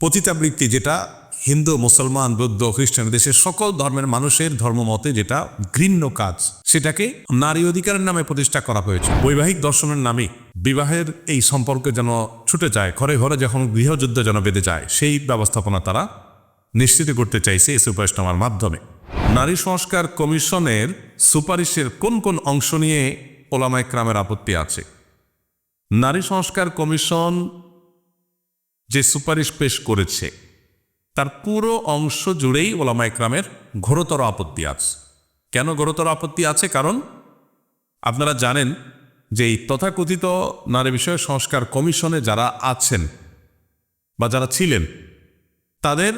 পতিতাবৃত্তি যেটা হিন্দু, মুসলমান, বৌদ্ধ, খ্রিস্টান দেশের সকল ধর্মের মানুষের ধর্মমতে যেটা ঘৃণ্য কাজ, সেটাকে নারী অধিকারের নামে প্রতিষ্ঠা করা হয়েছে। বৈবাহিক দর্শনের নামে বিবাহের এই সম্পর্কে যেন ছুটে যায়, ঘরে ঘরে যখন গৃহযুদ্ধ যেন বেঁধে যায়, সেই ব্যবস্থাপনা তারা নিশ্চিত করতে চাইছে এই সুপারিশনামার মাধ্যমে। নারী সংস্কার কমিশনের সুপারিশের কোন কোন অংশ নিয়ে ওলামায় ক্রামের আপত্তি আছে? নারী সংস্কার কমিশন যে সুপারিশ পেশ করেছে, তার পুরো অংশ জুড়েই ওলামা একরামের ঘোরতর আপত্তি আছে। কেন ঘোরতর আপত্তি আছে? কারণ আপনারা জানেন যে এই তথাকথিত নারী বিষয় সংস্কার কমিশনে যারা আছেন বা যারা ছিলেন, তাদের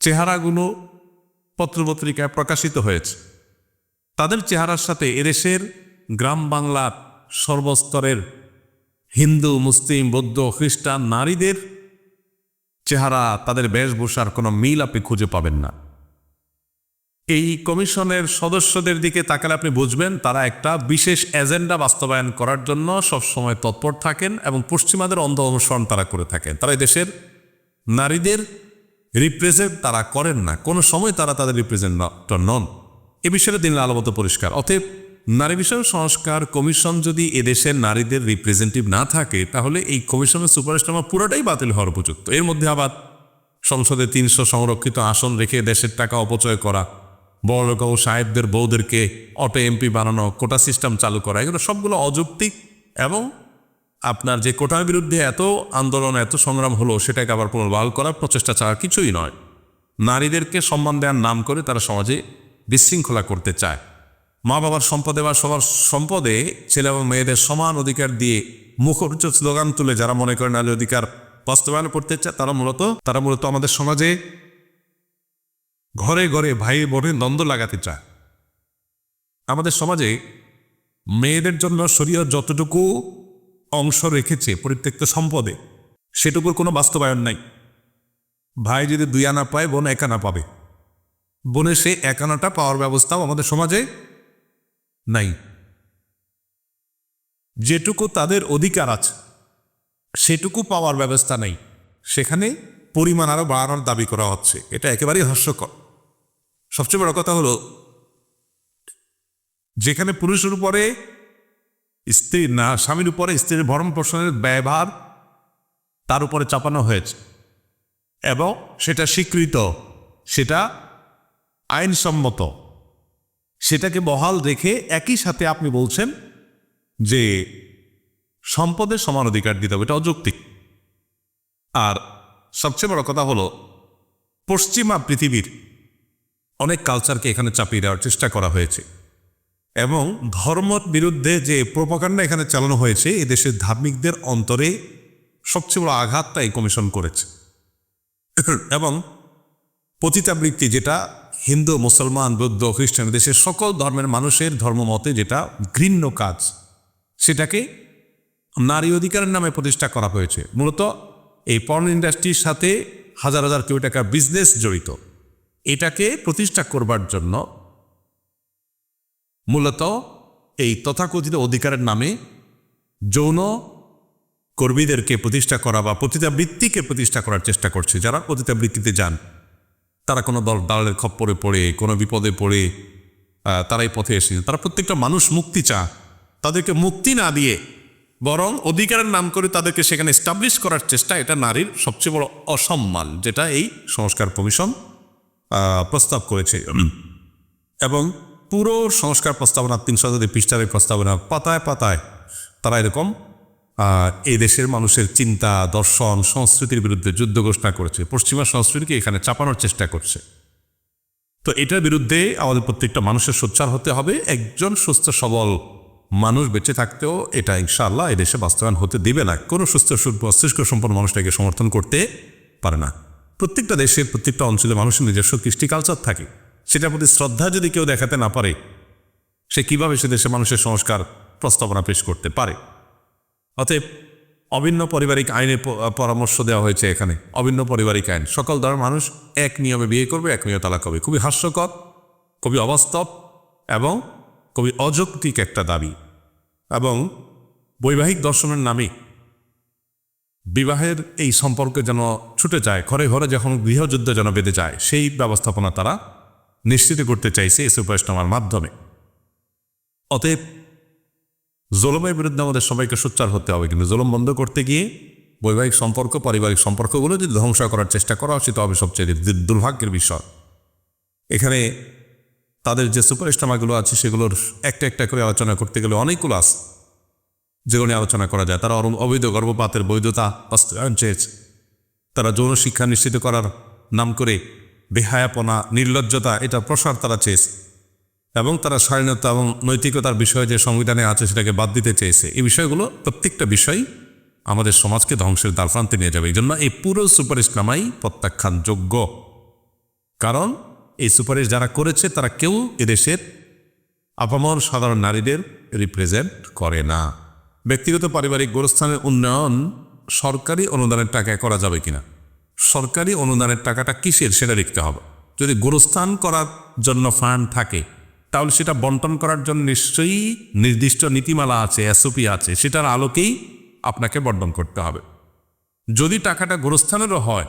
চেহারাগুলো পত্রপত্রিকায় প্রকাশিত হয়েছে। তাদের চেহারার সাথে এদেশের গ্রাম বাংলার সর্বস্তরের হিন্দু, মুসলিম, বৌদ্ধ, খ্রিস্টান নারীদের চেহারা, তাদের বেশভূষার কোনো মিল আপনি খুঁজে পাবেন না। এই কমিশনের সদস্যদের দিকে তাকালে আপনি বুঝবেন, তারা একটা বিশেষ এজেন্ডা বাস্তবায়ন করার জন্য সবসময় তৎপর থাকেন এবং পশ্চিমাদের অন্ধ অনুসরণ তারা করে থাকেন। তারা দেশের নারীদের রিপ্রেজেন্ট তারা করেন না। কোনো সময় তারা তাদের রিপ্রেজেন্টেটর নন। এ বিষয়ে দিন আলোমত পরিষ্কার। অতএব নারী বিষয় সংস্কার কমিশন যদি এদেশের নারীদের রিপ্রেজেন্টেটিভ না থাকে, তাহলে এই কমিশনের সুপারিশনামা পুরোটাই বাতিল হওয়ার উপযুক্ত। এর মধ্যে আবার সংসদে তিনশো সংরক্ষিত আসন রেখে দেশের টাকা অপচয় করা, বড়লোক ও সাহেবদের বউদেরকে অটো এমপি বানানো, কোটা সিস্টেম চালু করা, এগুলো সবগুলো অযৌক্তিক এবং আপনার যে কোটার বিরুদ্ধে এত আন্দোলন, এত সংগ্রাম হলো, সেটাকে আবার পুনর্বহাল করার প্রচেষ্টা ছাড়া কিছুই নয়। নারীদেরকে সম্মান দেওয়ার নাম করে তারা সমাজে বিশৃঙ্খলা করতে চায়। মা বাবার সম্পদে বা সবার সম্পদে ছেলে এবং মেয়েদের সমান অধিকার দিয়ে মুখরোচ স্লোগান তুলে যারা মনে করেন নারী অধিকার বাস্তবায়ন করতে চায়, তারা মূলত তারা মূলত আমাদের সমাজে ঘরে ঘরে ভাই বোনের দ্বন্দ্ব লাগাতে চায়। আমাদের সমাজে মেয়েদের জন্য শরীয়ত যতটুকু অংশ রেখেছে পরিত্যক্ত সম্পদে, সেটুকুর কোনো বাস্তবায়ন নাই। ভাই যদি দুই আনা পায়, বোন এক আনা পাবে। বোনের সেই এক আনাটা পাওয়ার ব্যবস্থাও আমাদের সমাজে নাই। যেটুকু তাদের অধিকার আছে, সেটুকু পাওয়ার ব্যবস্থা নেই। সেখানে পরিমাণ আরও বাড়ানোর দাবি করা হচ্ছে। এটা একেবারেই হাস্যকর। সবচেয়ে বড় কথা হলো, যেখানে পুরুষের উপরে স্ত্রী না, স্বামীর উপরে স্ত্রীর ভরণ পোষণের ব্যয়ভার তার উপরে চাপানো হয়েছে এবং সেটা স্বীকৃত, সেটা আইনসম্মত। সেটাকে বহাল রেখে একই সাথে আপনি বলছেন যে সম্পদের সমান অধিকার দিতে হবে, এটা অযৌক্তিক। আর সবচেয়ে বড় কথা হলো, পশ্চিমা পৃথিবীর অনেক কালচারকে এখানে চাপিয়ে দেওয়ার চেষ্টা করা হয়েছে। এবং ধর্মর বিরুদ্ধে যে প্রোপাকাণ্ডা এখানে চালানো হয়েছে এদেশের ধার্মিকদের অন্তরে সবচেয়ে বড় আঘাতটা এই কমিশন করেছে। এবং পতিতাবৃত্তি যেটা হিন্দু, মুসলমান, বৌদ্ধ, খ্রিস্টান দেশের সকল ধর্মের মানুষের ধর্মমতে যেটা ঘৃণ্য কাজ, সেটাকে নারী অধিকারের নামে প্রতিষ্ঠা করা হয়েছে। মূলত এই পর্ন ইন্ডাস্ট্রির সাথে হাজার হাজার কোটি টাকা বিজনেস জড়িত। এটাকে প্রতিষ্ঠা করবার জন্য মূলত এই তথাকথিত অধিকারের নামে যৌন কর্মীদেরকে প্রতিষ্ঠা করা বা পতিতাবৃত্তিকে প্রতিষ্ঠা করার চেষ্টা করছে যারা পতিতাবৃত্তিতে যান। তারা কোনো দল দালালের খপ্পরে পড়ে কোনো বিপদে পড়ে আহ, তারাই পথে এসেছে। তারা প্রত্যেকটা মানুষ মুক্তি চা তাদেরকে মুক্তি না দিয়ে বরং অধিকারের নাম করে তাদেরকে সেখানে এস্টাবলিশ করার চেষ্টা এটা নারীর সবচেয়ে বড় অসম্মান যেটা এই সংস্কার কমিশন প্রস্তাব করেছে। এবং পুরো সংস্কার প্রস্তাবনা তিনশো পৃষ্ঠার এই প্রস্তাবনা পাতায় পাতায় তারা এরকম এই দেশের মানুষের চিন্তা, দর্শন, সংস্কৃতির বিরুদ্ধে যুদ্ধ ঘোষণা করেছে। পশ্চিমা সংস্কৃতিকে এখানে চাপানোর চেষ্টা করছে। তো এটার বিরুদ্ধে আমাদের প্রত্যেকটা মানুষের সোচ্চার হতে হবে। একজন সুস্থ, সবল মানুষ বেঁচে থাকতেও এটা ইনশাআল্লাহ এদেশে বাস্তবায়ন হতে দিবে না। কোনো সুস্থ মস্তিষ্ক সম্পন্ন মানুষটাকে সমর্থন করতে পারে না। প্রত্যেকটা দেশের, প্রত্যেকটা অঞ্চলে মানুষের নিজস্ব কৃষ্টি কালচার থাকে। সেটার প্রতি শ্রদ্ধা যদি কেউ দেখাতে না পারে, সে কীভাবে সে দেশে মানুষের সংস্কার, প্রস্তাবনা পেশ করতে পারে? অতএব অভিন্ন পারিবারিক আইনের পরামর্শ দেওয়া হয়েছে এখানে। অভিন্ন পারিবারিক আইন। সকল ধর্মের মানুষ এক নিয়মে বিয়ে করবে, এক নিয়মে তালাক হবে। খুবই হাস্যকর, খুবই অবাস্তব এবং খুবই অযৌক্তিক একটা দাবি এবং বৈবাহিক দর্শনের নামে বিবাহের এই সম্পর্কে যেন ছুটে যায়, ঘরে ঘরে যখন গৃহযুদ্ধ যেন বেঁধে যায়, সেই ব্যবস্থাপনা তারা নিশ্চিত করতে চাইছে এই সুপারস্টমার মাধ্যমে। অতএব জলমের বিরুদ্ধে আমাদের সবাইকে সোচ্চার হতে হবে, কিন্তু জলম বন্ধ করতে গিয়ে বৈবাহিক সম্পর্ক, পারিবারিক সম্পর্কগুলো যদি ধ্বংস করার চেষ্টা করা উচিত হবে সবচেয়ে দুর্ভাগ্যের বিষয়। এখানে তাদের যে সুপারস্টামাগুলো আছে, সেগুলোর একটা একটা করে আলোচনা করতে গেলে অনেকগুলো আছে, যেগুলো আলোচনা করা যায়। তারা অবৈধ গর্ভপাতের বৈধতা বাস্তবায়ন চেয়েছে। তারা যৌন শিক্ষা নিশ্চিত করার নাম করে বেহায়াপনা, নির্লজ্জতা, এটা প্রসার তারা চেয়েছে। এবং তারা স্বাধীনতা এবং নৈতিকতার বিষয় যে সংবিধানে আছে সেটাকে বাদ দিতে চেয়েছে, এই বিষয়গুলো প্রত্যেকটা বিষয় আমাদের সমাজকে ধ্বংসের দ্বারপ্রান্তে নিয়ে যাবে। এই জন্য এই পুরো সুপারিশ নামাই প্রত্যাখ্যানযোগ্য। কারণ এই সুপারিশ যারা করেছে, তারা কেউ এদেশের আপামর সাধারণ নারীদের রিপ্রেজেন্ট করে না। ব্যক্তিগত পারিবারিক গোরস্থানের উন্নয়ন সরকারি অনুদানের টাকায় করা যাবে কিনা, সরকারি অনুদানের টাকাটা কিসের সেটা লিখতে হবে। যদি গোরস্থান করার জন্য ফান্ড থাকে তাহলে সেটা বন্টন করার জন্য নিশ্চয়ই নির্দিষ্ট নীতিমালা আছে এসওপি আছে, সেটার আলোকেই আপনাকে বন্টন করতে হবে। যদি টাকাটা গোরস্থানেরও হয়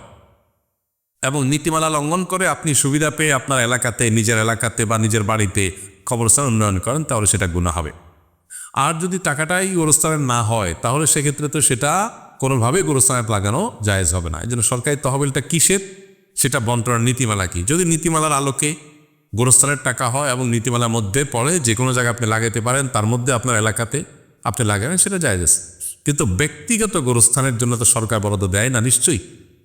এবং নীতিমালা লঙ্ঘন করে আপনি সুবিধা পেয়ে আপনার এলাকাতে, নিজের এলাকাতে বা নিজের বাড়িতে কবরস্থান উন্নয়ন করেন, তাহলে সেটা গুণা হবে। আর যদি টাকাটাই গোরস্থানের না হয়, তাহলে সেক্ষেত্রে তো সেটা কোনোভাবে গোরস্থানে লাগানো জায়েজ হবে না। এই জন্য সরকারি তহবিলটা কিসের? সেটা বন্টনের নীতিমালা কি? যদি নীতিমালার আলোকে গোরস্থানের টাকা হয় এবং নীতিমালার মধ্যে পড়ে যে কোনো জায়গায় আপনি লাগাতে পারেন, তার মধ্যে আপনার এলাকাতে আপনি লাগাবেন, সেটা আছে কিন্তু ব্যক্তিগত গোরস্থানের জন্য তো সরকার বরাদ্দ দেয় না, নিশ্চয়ই।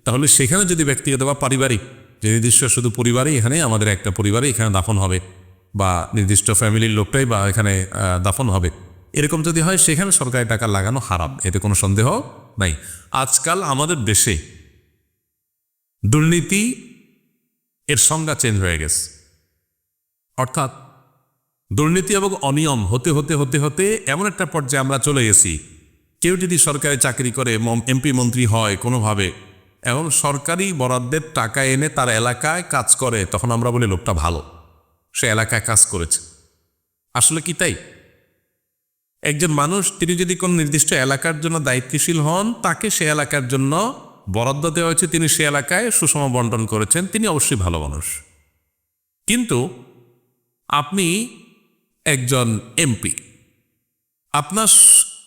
তাহলে সেখানে যদি ব্যক্তিগত বা পারিবারিক, যে নির্দিষ্ট শুধু পরিবারই এখানে, আমাদের একটা পরিবারে এখানে দাফন হবে, বা নির্দিষ্ট ফ্যামিলির লোকটাই বা এখানে দাফন হবে। এরকম যদি হয়, সেখানে সরকারি টাকা লাগানো হারাম, এতে কোনো সন্দেহ নাই। আজকাল আমাদের দেশে দুর্নীতি এর সংজ্ঞা চেঞ্জ হয়ে গেছে। অর্থাৎ দুর্নীতি এবং অনিয়ম হতে হতে হতে হতে এমন একটা পর্যায়ে আমরা চলে গেছি। কেউ যদি সরকারি চাকরি করে এমপি মন্ত্রী হয় কোনোভাবে, এবং সরকারি বরাদ্দের টাকা এনে তার এলাকায় কাজ করে, তখন আমরা বলি লোকটা ভালো। সে এলাকায় কাজ করেছে। আসলে কি তাই? একজন মানুষ, তিনি যদি কোনো নির্দিষ্ট এলাকার জন্য দায়িত্বশীল হন, তাকে সে এলাকার জন্য বরাদ্দ দেওয়া হয়েছে, তিনি সে এলাকায় সুষম বন্টন করেছেন, তিনি অবশ্যই ভালো মানুষ। কিন্তু আপনি একজন এমপি। আপনার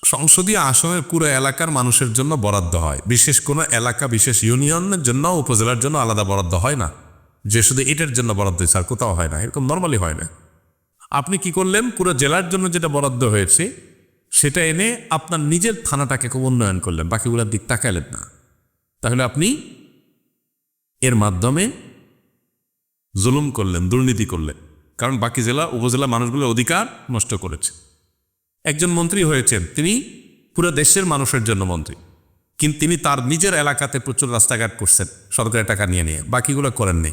সংসদীয় আসনের পুরো এলাকার মানুষের জন্য বরাদ্দ হয়। বিশেষ কোনো এলাকা, বিশেষ ইউনিয়নের জন্য, উপজেলার জন্য আলাদা বরাদ্দ হয় না। যে শুধু এটার জন্য বরাদ্দ আর কোথাও হয় না। এরকম নর্মালি হয় না। আপনি কি করলেন? পুরো জেলার জন্য যেটা বরাদ্দ হয়েছে, সেটা এনে আপনার নিজের থানাটাকে খুব উন্নয়ন করলেন। বাকিগুলোর দিক তাকালেন না। তাহলে আপনি এর মাধ্যমে জুলুম করলেন, দুর্নীতি করলেন। কারণ বাকি জেলা, উপজেলা মানুষগুলোর অধিকার নষ্ট করেছে। একজন মন্ত্রী হয়েছেন, তিনি পুরো দেশের মানুষের জন্য মন্ত্রী। কিন্তু তিনি তার নিজের এলাকাতে প্রচুর রাস্তাঘাট করছেন, সরকারের টাকা নিয়ে নিয়ে, বাকিগুলো করেন নেই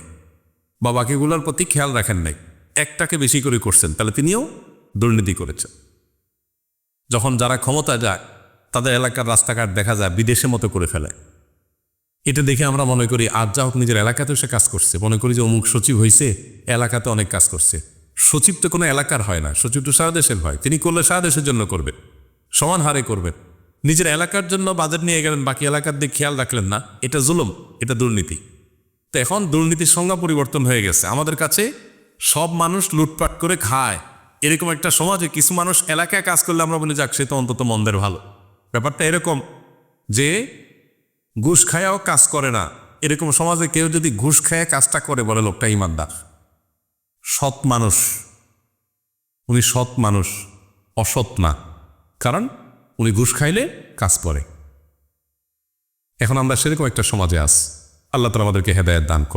বা বাকিগুলোর প্রতি খেয়াল রাখেন নাই। একটাকে বেশি করে করছেন, তাহলে তিনিও দুর্নীতি করেছেন। যখন যারা ক্ষমতা যায়, তাদের এলাকার রাস্তাঘাট দেখা যায় বিদেশে মতো করে ফেলে। এটা দেখে আমরা মনে করি আর যা হোক নিজের এলাকাতেও সে কাজ করছে। মনে করি যে অমুক সচিব হয়েছে এলাকাতে অনেক কাজ করছে। সচিব তো কোনো এলাকার হয় না, সচিব তো সারা দেশের হয়। তিনি করলে সারা দেশের জন্য করবে, সমান হারে করবেন নিজের এলাকার জন্য বাজার নিয়ে গেলেন, বাকি এলাকার দিকে খেয়াল রাখলেন না, এটা জুলুম, এটা দুর্নীতি। তো এখন দুর্নীতির সংজ্ঞা পরিবর্তন হয়ে গেছে। আমাদের কাছে সব মানুষ লুটপাট করে খায়। এরকম একটা সমাজে কিছু মানুষ এলাকায় কাজ করলে আমরা বলি, যাক, সে তো অন্তত মন্দের ভালো। ব্যাপারটা এরকম যে ঘুষ খায়াও কাজ করে না। এরকম সমাজে কেউ যদি ঘুষ খায় কাজটা করে বলে লোকটা ইমানদার। সৎ মানুষ, উনি সৎ মানুষ, অসৎ না। কারণ উনি ঘুষ খাইলে কাজ করে। এখন আমরা সেরকম একটা সমাজে আস আল্লাহ তালা আমাদেরকে হেদায়ত দান করুন।